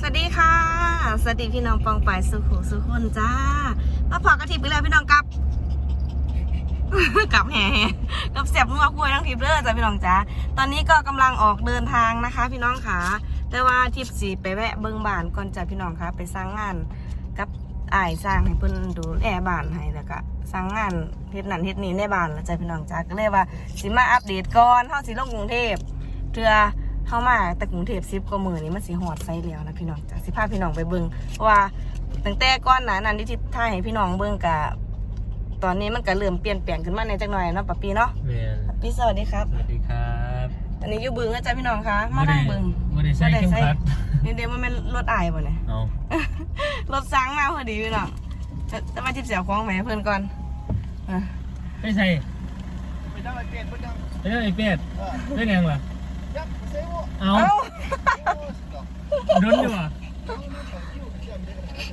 สวัสดีค่ะ สวัสดีพี่น้องปองปายสุขุสุขุนจ้า มาพอกระทิบไปแล้วพี่น้องกลับกลับแห่ๆกับเสียบนัวคุยทั้งทริปเด้อจ้าพี่น้องจ้า ตอนนี้ก็กำลังออกเดินทางนะคะ พี่น้องค่ะ แต่ว่าทริปสีไปแวะเบิ้งบ้านก่อนจ้าพี่น้องค่ะ ไปสร้างงานกับอ้ายสร้างให้เพิ่นดูแลบ้านให้แล้วก็สร้างงานเฮ็ดนั่นเฮ็ดนี่ในบ้านแล้วจ้าพี่น้องจ้าก็เลยว่าสิมาอัปเดตก่อนเฮาสิลงกรุงเทพเทื่อ เข้ามาแต่กรุงเทพซิบกว่ามือนี้มันสีหอดไซแล้วนะพี่น้องจ้ะสิพาพี่น้องไปเบิงเพราะว่าตั้งแต่ก้อนหนานั้นที่ทิศท่ายให้พี่น้องเบิงกะตอนนี้มันก็เริ่มเปลี่ยนแปลงขึ้นมาในจักหน่อยเนาะปะปีเนาะแมนปะปีสวัสดีครับ สวัสดีครับอันนี้อยู่บึงนะจ๊ะพี่น้องคะมานั่งเบิงไม่ได้ใส่บ่ได้เข้มใส่ขัดนี่เดี๋ยวมันเป็นรถอายบ่เนี่ยเอารถซังมาพอดีพี่น้องจะจะมาทิพเสียวคล้องไหมเพื่อนก่อนอะไม่ใส่ไปดังไอ้เป็ดไปดังไปเรื่องไอ้เป็ดเออได้ยังล่ะยักษ์ เซโว่เอาเอ้าโอ้สุดยอดรุนอยู่อะ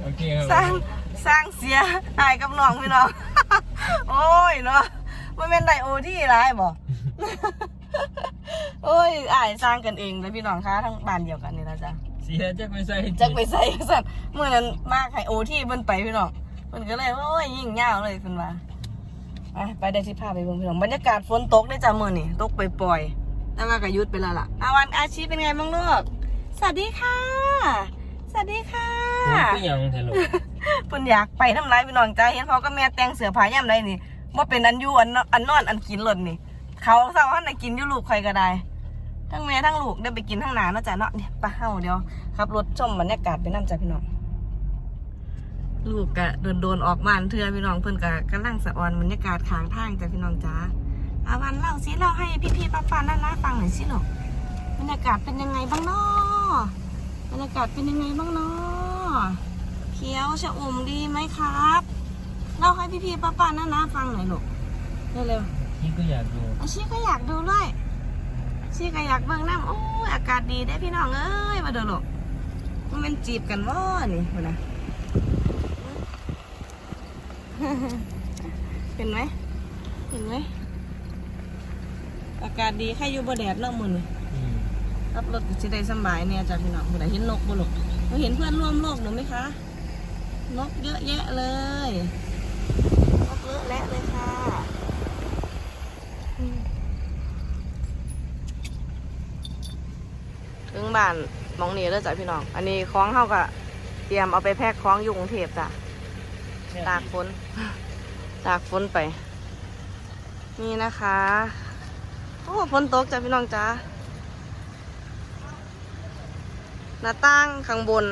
โอเคครับสร้างสร้างเสียอายกับน้องพี่น้อง โอ้ยเนาะมันเป็นไดโอที่ร้ายบ่โอ้ยอายสร้างกันเองเลยพี่น้องคะทั้งบ้านเดียวกันนี่นะจ๊ะ เสียจักไม่ใส่จักไปใส่สัตว์เมื่อนั้นมากให้โอที่เพิ่นไปพี่น้องเพิ่นก็เลยว่าโอ้ยยิ่งยาวเลยเพิ่นว่าไปไปได้ที่ภาพไปเบิ่งพี่น้องบรรยากาศฝนตกได้จ้ะมื้อนี้ตกปล่อยๆ แต่ว่าก็หยุดไปแล้วล่ะอาวันอาชีพเป็นไงบ้างลูก สวัสดีค่ะ สวัสดีค่ะผู้หญิงเทลุเพิ่นอยากไปทำร้ายพี่น้องจ้าเห็นพ่อกับแม่แต่งเสื้อผ้ายามใดนี่ว่าเป็นอันอยู่อันนอนอันนอนอันกินหล่นนี่ เขาเศร้าหันน่ะกินอยู่ลูกใครก็ได้ ทั้งแม่ทั้งลูกได้ไปกินทั้งหนาเนาะจ้ะเนาะเนี่ยไปเฮาเดี๋ยวขับรถชมบรรยากาศไปนั่จ้ะพี่น้องลูกกะโดนโดนๆออกบ้านเทื่อพี่น้องเพิ่นกะกำลังสะออนบรรยากาศข้างทางจ้ะพี่น้องจ้า อาวันเล่าสิเล่าให้พี่ๆป้าๆน้าๆฟังหน่อยสิลูกบรรยากาศเป็นยังไงบ้างเนาะบรรยากาศเป็นยังไงบ้างเนาะเขียวชะอุ่มดีไหมครับเล่าให้พี่ๆป้าๆน้าๆฟังหน่อยลูกเร็วนี่ก็อยากดูๆอาชีก็อยากดูด้วยชีก็อยากเบิ่งน้ำโอ้ยอากาศดีได้อพี่น้องเอ้ยมาเดูลูกมันเป็นจีบกันว่นี่เห็นนะเห็นไหมเห็นไหม อากาศดีใครอยู่บ่แดดเนาะมื้อนี้อืมขับรถก็สิได้สำบายเนี่ยจ้ะพี่น้องผู้ใดเห็นนกบ่ลูกเราเห็นเพื่อนร่วมโลกหนูไหมคะ นกเยอะแยะเลย นกเยอะแยะเลยค่ะอืมถึงบ้านหมองนี้แล้วจ้ะพี่น้อง อันนี้คล้องเฮาก็เตรียมเอาไปแพ็คคล้องอยู่กรุงเทพจ้ะ ตากฝน ตากฝนไป นี่นะคะ โอ้ฝนตกจ้ะพี่น้องจ้าหน้าตั้งข้างบน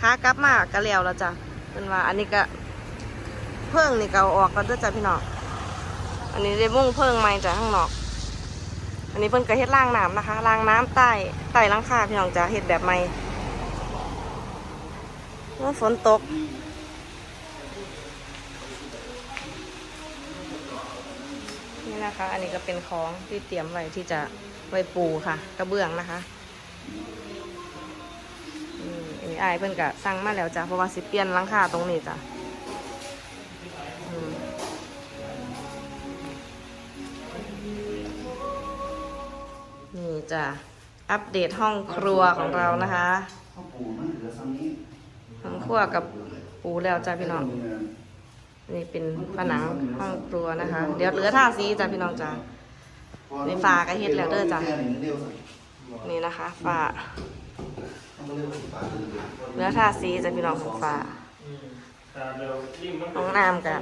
ขากลับมากระแล้วแล้วจ้ะเป็นว่า อันนี้ก็เพิ่งนี่ก็เอาออกก็ด้วยจ้ะพี่น้องอันนี้ได้มุ่งเพิ่งใหม่จ้ะข้างนอก อันนี้เพิ่นก็เฮ็ดล่างน้ำนะคะล่างน้ำใต้ใต้ลังคาพี่น้องจ้ะเฮ็ดแบบใหม่ฝนตก นะคะ อันนี้ก็เป็นของที่เตรียมไว้ที่จะไว้ปูค่ะ กระเบื้องนะคะอันนี้ไอายเพิ่อนกะสั่งมาแล้วจ้ะเพราะว่าสิเปลี่ยนหลังคาตรงนี้จ้ะนี่จ้ะอัปเดตห้องครัวของเรานะคะข้าวปูมันเหลือซ้ำนี้ห้องครัวกับปูแล้วจ้ะพี่น้อง นี่เป็นผนังห้องครัวนะคะ เดี๋ยวเหลือท่าสีจ้ะพี่น้องจ้ะนี่ฟ้าก็เฮ็ดแล้วเด้อจ้ะนี่นะคะฝาเหลือท่าสีจ้ะพี่น้องของฝาห้องน้ำกัน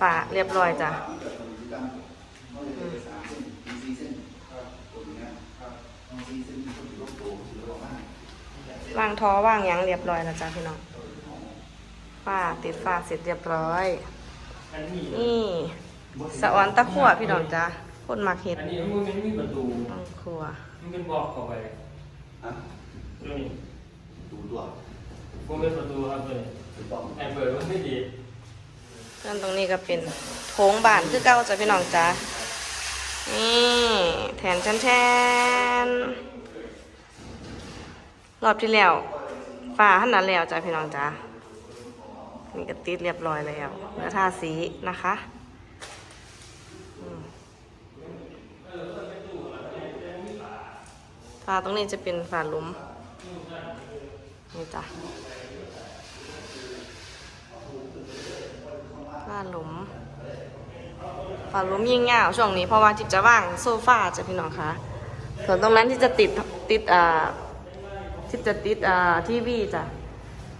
ฝาเรียบร้อยจ้ะวางท้อวางยังเรียบร้อยแล้วจ้ะพี่น้อง ฝ้าติดฝ้าเสร็จเรียบร้อยนี่สะออนตะขั่วพี่น้องจ้ะคนมักเห็ดอันนี้มันไม่มีประตูห้องครัวมันเป็นบอกเข้าไปอะนี่ดูตัวมันเป็นประตูครับเลยถูกต้องไอ้เปิดมันไม่ดีส่วนตรงนี้ก็เป็นโถงบ้านคือเก่าจ้ะพี่น้องจ้ะนี่แทนแทนแทนรอบที่แล้วฝ้าหันนั้นแล้วจ้ะพี่น้องจ้ะ นี่ก็ติดเรียบร้อยแล้วแล้วทาสีนะคะฝาตรงนี้จะเป็นฝาลุมนี่จ้ะฝาลุมฝาลุมยิ่งยาวช่วงนี้เพราะว่าจิบจะว่างโซฟาจ้ะพี่น้องคะส่วนตรงนั้นที่จะติดติดอ่าที่จะติดอ่าทีวีจ้ะ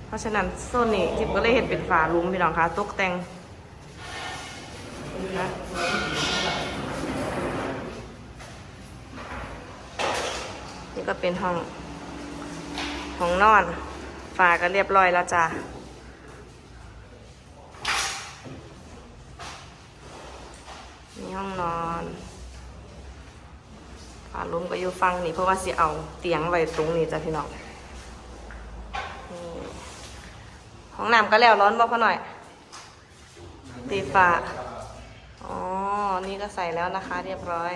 เพราะฉะนั้นโซนนี้จิบก็เลยเห็นเป็นฝาลุมพี่น้องคะตกแต่งนะนี่ก็เป็นห้องห้องนอน ฝาก็เรียบร้อยแล้วจ้ะนี่ห้องนอนฝาลุ้มก็อยู่ฟังนี่เพราะว่าสิเอาเตียงไว้ตรงนี้จ้ะพี่น้องนี่ ห้องน้ำก็แล้วร้อนบ่พอหน่อย ตีฝาอ๋อ นี่ก็ใส่แล้วนะคะ เรียบร้อย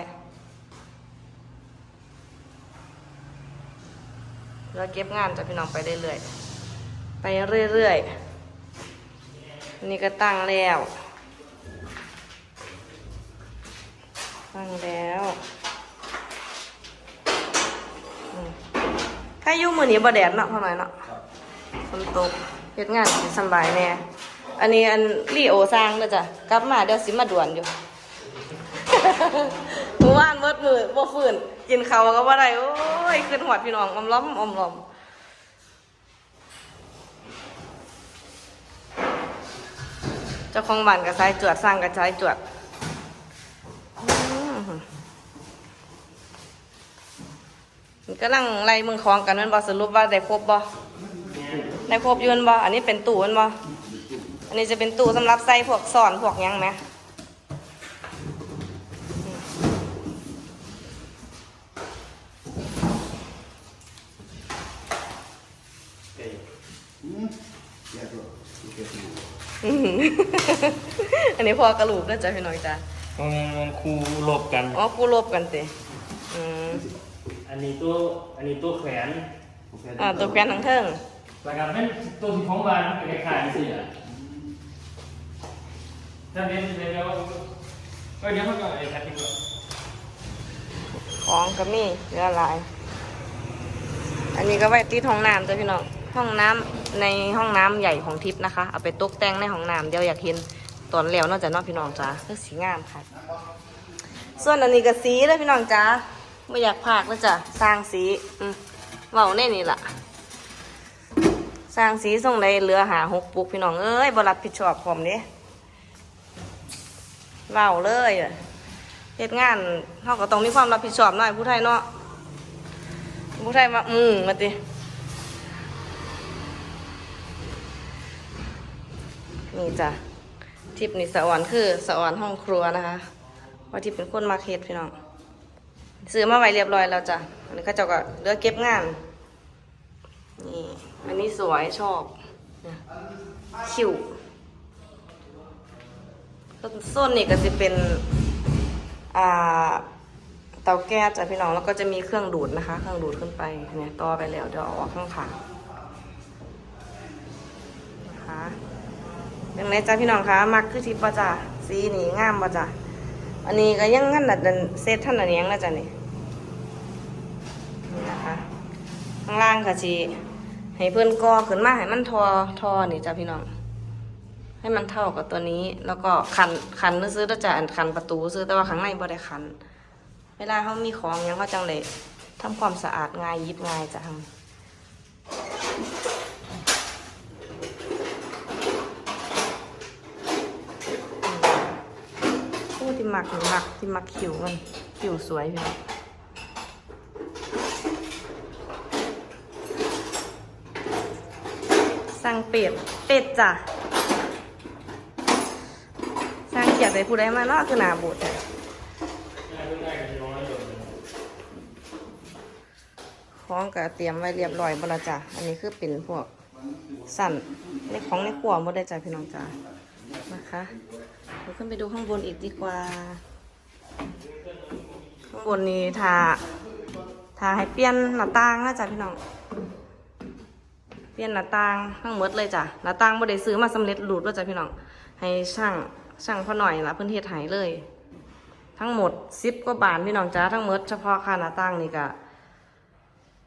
แล้วเก็บงานจะพี่น้องไปเรื่อยๆ ไปเรื่อยๆ นี่ก็ตั้งแล้ว ตั้งแล้วอืมถ้ายู่มือนี้บ่แดดเนาะพอหน่อยเนาะฝนตก เฮ็ดงานสบายแน่อันนี้อันรีโอสร้างเด้อจ้ะกลับมาเดี๋ยวสิมาด่วนอยู่เมื่อวานเบิดมือบ่ฟื้นกินข้าวก็บ่ได้โอ้ยขึ้นหอดพี่น้องอมล้อมอมล้อมเจ้าของบ้านก็สายจวดสร้างก็สายจวดอืมนี่กำลังไล่มึงของกันมันบ่สรุปว่าได้ครบบ่ ได้ครบอยืนบ่อันนี้เป็นตู้แมันบ่อันนี้จะเป็นตู้สำหรับใส่พวกสอนพวกหยังไหมอืมแยกตัวเก็บอยู่อืมอันนี้พอกระลูกก็จะพี่น้องจ้ะมันมันคูลบกัน อ๋อกูลบกันสิอืมอันนี้ตัวอันนี้ตัวแขวนโอเคอ่าตัวแกนทั้งเทิง แล้วก็เป็นตัวที่ของบ้านเป็นขายสิอะถ้าเดี๋ยวเดี๋ยวเดียวก็เดี๋ยวเขาก็ไอ้แพทติ้งก่อนของก็มีเหลือหลาย อันนี้ก็ไว้ติดห้องน้ำจ้ะพี่น้อง ห้องน้ำในห้องน้ำใหญ่ของทิพย์นะคะ เอาไปตกแต่งในห้องน้ำเดี๋ยวอยากเห็นตอนแล้วนอกจากนอกพี่น้องจ้าเพื่อสีงามค่ะ ส่วนอันนี้ก็สีเลยพี่น้องจ้าไม่อยากพากแล้วจ้ะสร้างสีอืมเบาแน่นี่แหละ สร้างสีส่งได้เหลือหาหกปุกพี่น้องเอ้ยบรับผิดชอบผมเด้เบาเลยเหตุงานเขาก็ต้องมีความรับผิดชอบหน่อยผู้ไทยเนาะผู้ไทยมาอืมมาตินี่จ้ะทิปนี่สวรรค์คือสวรรค์ห้องครัวนะคะว่าทิปเป็นคนมาเฮ็ดพี่น้องซื้อมาไว้เรียบร้อยแล้วจ้ะอันนี้ก็เจ้าก็เลือเก็บงานนี่ อันนี้สวยชอบนะคิวส้นนี่ก็จะเป็นอ่าเตาแก๊สจ้ะพี่น้องแล้วก็จะมีเครื่องดูดนะคะ เครื่องดูดขึ้นไปเนี่ยต่อไปแล้วเดี๋ยวออกข้างขานะคะยังไงจ้ะพี่น้องคะมักคือทิปปะจ้ะสีนี่งามปะจ้ะอันนี้ก็ยังงั้นน่ะเดินเซตท่านอันยังนะจ้ะนี่นี่นะคะข้างล่างค่ะชี ให้เพื่อนกอขึ้นมาให้มันทอทอนี่จ้ะพี่น้อง ให้มันเท่ากับตัวนี้ แล้วก็คันคันซื้อแล้วจะอันคันประตูซื้อแต่ว่าข้างในบ่ได้คัน เวลาเขามีของยังเขาจังเลยทำความสะอาดง่ายยิบง่ายจ้ะทางผู้ที่มักหรือมักที่มักคิวมันคิวสวยพี่น้อง สั่งเป็ด เป็ดจ้ะสั่งเขียดไปผู้ใดมาเนาะคือหนาบูดแท้องก็เตรียมไว้เรียบร้อยบละจ้ะ อันนี้คือเป็นพวกสั่นในของในครัวบได้จ้ะพี่น้องจ้ะนะคะเราขึ้นไปดูข้างบนอีกดีกว่า ข้างบนนี้ทาทาให้เปลี่ยนหน้าต่างนะจ้ะพี่น้อง เปลี่ยนหน้าต่างทั้งหมดเลยจ้ะหน้าต่างบ่ได้ซื้อมาสำเร็จรูปด้วยจ้ะพี่น้อง ให้ช่างช่างพอหน่อยละเพิ่นเฮ็ดให้เลย ทั้งหมด10กว่าบาทพี่น้องจ้าทั้งหมดเฉพาะค่าหน้าต่างนี่ก็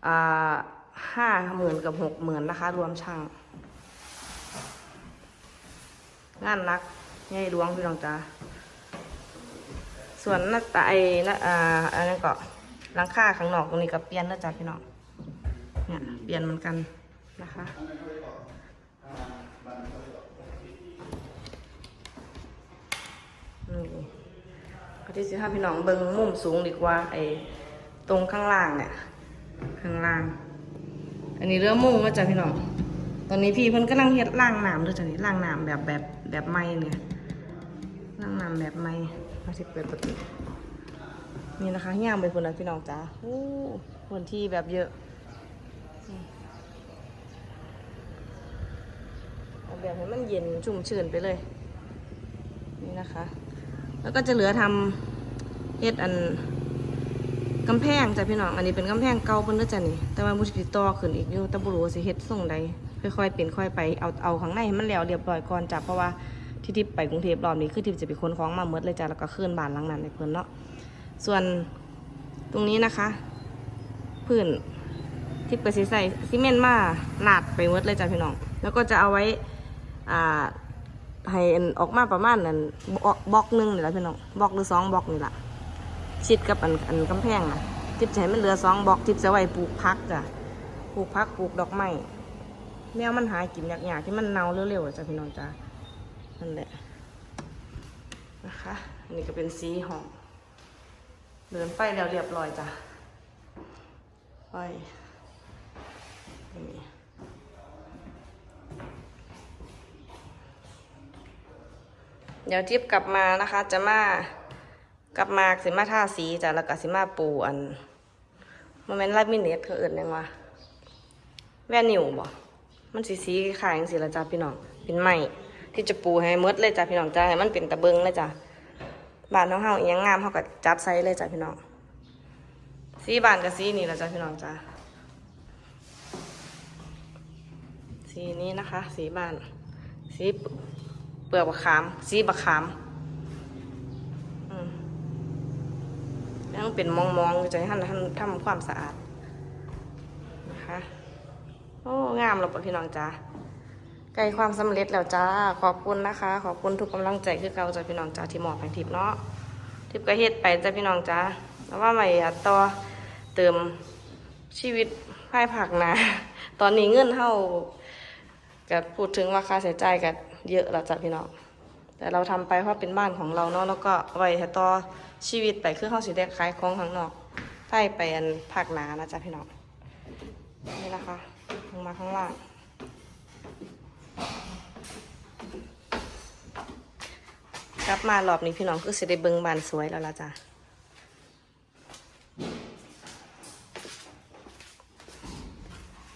อ่าห้าหมื่นกับหกหมื่นนะคะ รวมช่าง งานนักง่ายดวงพี่น้องจ้าส่วนหน้าตาไอ้หน้าอ่าอันนั้นก็หลังคาข้างนอกตรงนี้ก็เปลี่ยนแล้วจ้าพี่น้องเนี่ยเปลี่ยนเหมือนกัน นะคะ นี่ก็ที่สิถ้าพี่น้องเบิ่งมุมสูงดีกว่าไอ้ตรงข้างล่างเนี่ย ข้างล่าง อันนี้เรื่องมุ้งว่าจ้ะพี่น้อง ตอนนี้พี่เพิ่นกำลังเฮ็ดล่างน้ำด้วยจ้ะนี่ล่างน้ำแบบแบบแบบไม้เนี่ยล่างน้ำแบบไม้มาสิเปิดประตูนี่นะคะย่างไปคนนะพี่น้องจ้าโอ้พื้นที่แบบเยอะอืมเอา แบบให้มันเย็นชุ่มชื่นไปเลย นี่นะคะ แล้วก็จะเหลือทำเฮ็ดอันกำแพงจ้ะพี่น้อง อันนี้เป็นกำแพงเก่าเพิ่นเด้อจ้ะนี่ แต่ว่ามุสิต่อขึ้นอีกอยู่แต่บ่รู้ว่าสิเฮ็ดทรงใดค่อยๆเป็นค่อยไป เอาเอาข้างในให้มันแล้วเรียบร้อยก่อนจ้ะเพราะว่าที่ทิพไปกรุงเทพรอบนี้คือทิพจะไปขนของมาหมดเลยจ้ะแล้วก็ขึ้นบานหลังนั้นให้เพิ่นเนาะ ส่วนตรงนี้นะคะ พื้นทิพย์ก็สิใส่ซีเมนต์มาลาดไปหมดเลยจ้ะพี่น้อง แล้วก็จะเอาไว้ อ่าให้ออกมาประมาณนั้นบล็อกหนึ่งนี่แหละพี่น้องบล็อกหรือสองบล็อกนี่แหละชิดกับอันอันกำแพงนะทิพย์จะให้มันเหลือสองบล็อกทิพย์จะไว้ปลูกพักจ้ะปลูกพักปลูกดอกไม้แมวมันหากินยากๆที่มันเน่าเร็วๆจ้ะพี่น้องจ้ะนั่นแหละนะคะอันนี้ก็เป็นสีหอมเดินไปแล้วเรียบร้อยจ้ะไปนี่ เดี๋ยวทิพย์กลับมานะคะ จะมากลับมาสิมาท่าสีจ้ะแล้วก็สิมาปูอันมันเป็นลมิเนตเขาเอิญยังวะแว่นนิวบ่มันสีสีขายจังสีละจ้ะพี่น้องเป็นไม้ที่จะปูให้มดเลยจ้ะพี่น้องจ้ะให้มันเป็นตะเบิงเลยจ้ะบ้านของเฮาเอียงงามเฮาก็จัดใส่เลยจ้ะพี่น้องสีบานกับสีนี่ละจ้ะพี่น้องจ้ะสีนี้นะคะ สีบานสี เปลือกบะขามสีบะขามอืมยังเป็นมองๆอยู่จะให้ท่านท่านทำความสะอาดนะคะโอ้งามแล้วปะพี่น้องจ้าใกล้ความสำเร็จแล้วจ้าขอบคุณนะคะ ขอบคุณทุกกำลังใจคือเก่าจ้าพี่น้องจ้าที่หมอบให้ทิพย์เนาะทิพย์ก็เฮ็ดไปจ้าพี่น้องจ้าแล้วว่าใหม่อะต่อเติมชีวิตภายผักนะ ตอนนี้เงินเท่ากับพูดถึงว่าค่าใช้จ่ายกับ เยอะแล้วจ้าพี่น้องแต่เราทำไปเพราะเป็นบ้านของเราเนาะแล้วก็ไว้ให้ต่อชีวิตไปคือเข้าสิได้ขายของข้างนอกใต้ไปอันภาคหนานะจ๊ะพี่น้องนี่นะคะลงมาข้างล่างกลับมารอบนี้พี่น้องคือสิได้เบิงบานสวยแล้วล่ะจ้ะ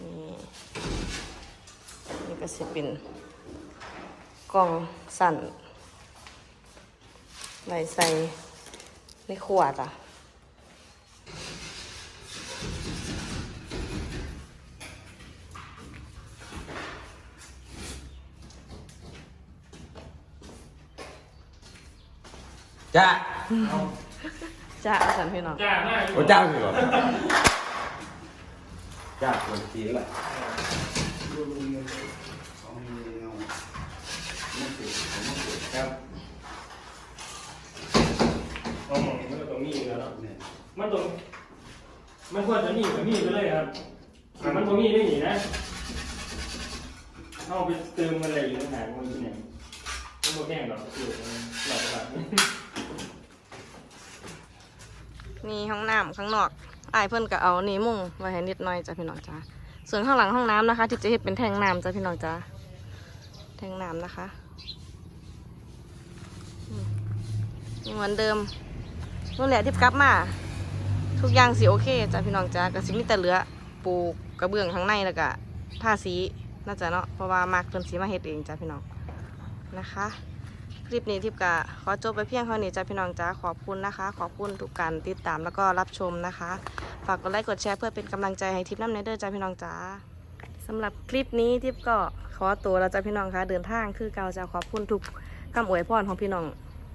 นี่นี่ก็สิเป็น กล่องสั่นไว้ใส่ในขวดอะจ้าจ้าสั่นพี่น้อง จ้าได้ โอ้จ้าสิเหรอ จ้าคนจีนแหละ ครับเอาหมองมันก็ตรงนี้อยู่แล้วเนาะมันตรงมันควรจะมีกับมีไปเลยครับแต่มันตรงนี้ได้หนีนะเอาไปเติมอะไรอยู่ในหางมันที่ไหนมันโมแห้งหรอกอยู่หลอดตลาดมีห้องน้ำข้างนอกอายเพิ่นก็เอานี่มุ้งไว้ให้นิดหน่อยจ้ะพี่น้องจ้าส่วนข้างหลังห้องน้ำนะคะ ที่จะเห็นเป็นแทงน้ำจ้ะพี่น้องจ้าแทงน้ำนะคะอืม เหมือนเดิมนู่นแหละที่กลับมา ทุกอย่างสิโอเคจ้ะพี่น้องจ้าก็สิมีแต่เหลือปลูกกระเบื้องข้างในแล้วก็ทาสีน่าจะเนาะเพราะว่ามากเพิ่นสีมาเฮ็ดเองจ้ะพี่น้องนะคะ คลิปนี้ทิพย์กะขอจบไปเพียงเท่านี้จ้ะพี่น้องจ้าขอบคุณนะคะ ขอบคุณทุกการติดตามแล้วก็รับชมนะคะ ฝากกดไลค์กดแชร์เพื่อเป็นกำลังใจให้ทิพย์น้ำเนเดอร์จ้าพี่น้องจ้าสำหรับคลิปนี้ทิพย์ก็ขอตัวแล้วจ้าพี่น้องคะเดินทางคือเกาจะขอบคุณทุกคำอวยพรของพี่น้อง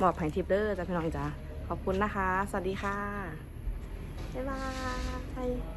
มอบให้ทิปเดอร์จ้าพี่น้องจ้าขอบคุณนะคะ สวัสดีค่ะ บ๊ายบาย